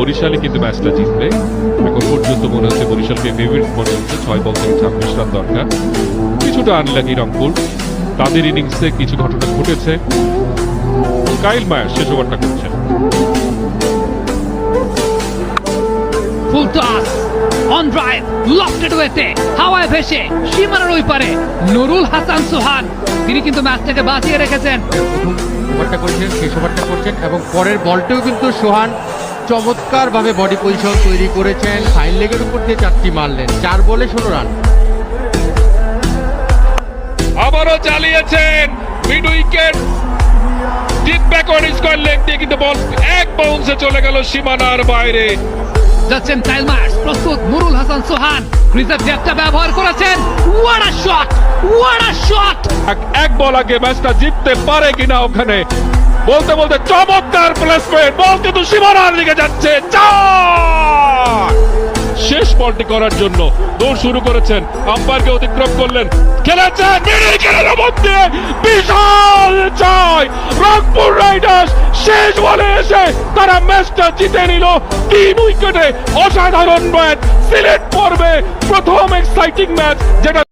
বরিশালই কিন্তু ম্যাচটা জিতবে এখন পর্যন্ত মনে হচ্ছে বরিশালকে ফেভারিট মনে হচ্ছে। ছয় বল থেকে ছাব্বিশ রান দরকার। কিছুটা আনলাকি রংপুর। তাদের ইনিংসে কিছু ঘটনা ঘটেছে। কাইল মায়ার শেষ ওভারটা করছেন। Full toss on drive lofted ওয়েতে হাওয়ায় ভেসে সীমানার ওই পারে নুরুল হাসান সোহান। তিনি কিন্তু ম্যাচটাকে বাঁচিয়ে রেখেছেন। ওভারটা করেছেন শেষ ওভারটা করছেন এবং পরের বলটাও কিন্তু সোহান চমৎকার ভাবে বডি পজিশন তৈরি করেছেন। ফাইন লেগের উপর দিয়ে চারটি মারলেন চার বলে ষোলো রান। আবারও চালিয়েছেন mid wicket deep backward square leg দিয়ে কিন্তু বল এক বাউন্সে চলে গেল সীমানার বাইরে। যাচ্ছেন কাইল মার্স প্রস্তুত নুরুল হাসান সোহান। ক্রিজের ডেপটা ব্যবহার করেছেন। What a shot what shot এক- এক বল আগে ম্যাচটা জিততে পারে কিনা ওখানে। বলতে বলতে চমৎকার প্লেসমেন্ট বল কিন্তু সীমানার দিকে যাচ্ছে। শেষ বলটি করার জন্য দৌড় শুরু করেছেন। আম্পায়ারকে অতিক্রম করলেন। মিডিল খেলার মধ্যে বিশাল জয় রংপুর রাইডার্স শেষ বলে এসে তারা ম্যাচটা জিতে নিল। তিন উইকেটে অসাধারণ ম্যাচ সিলেট পর্বে প্রথম এক্সাইটিং ম্যাচ যেটা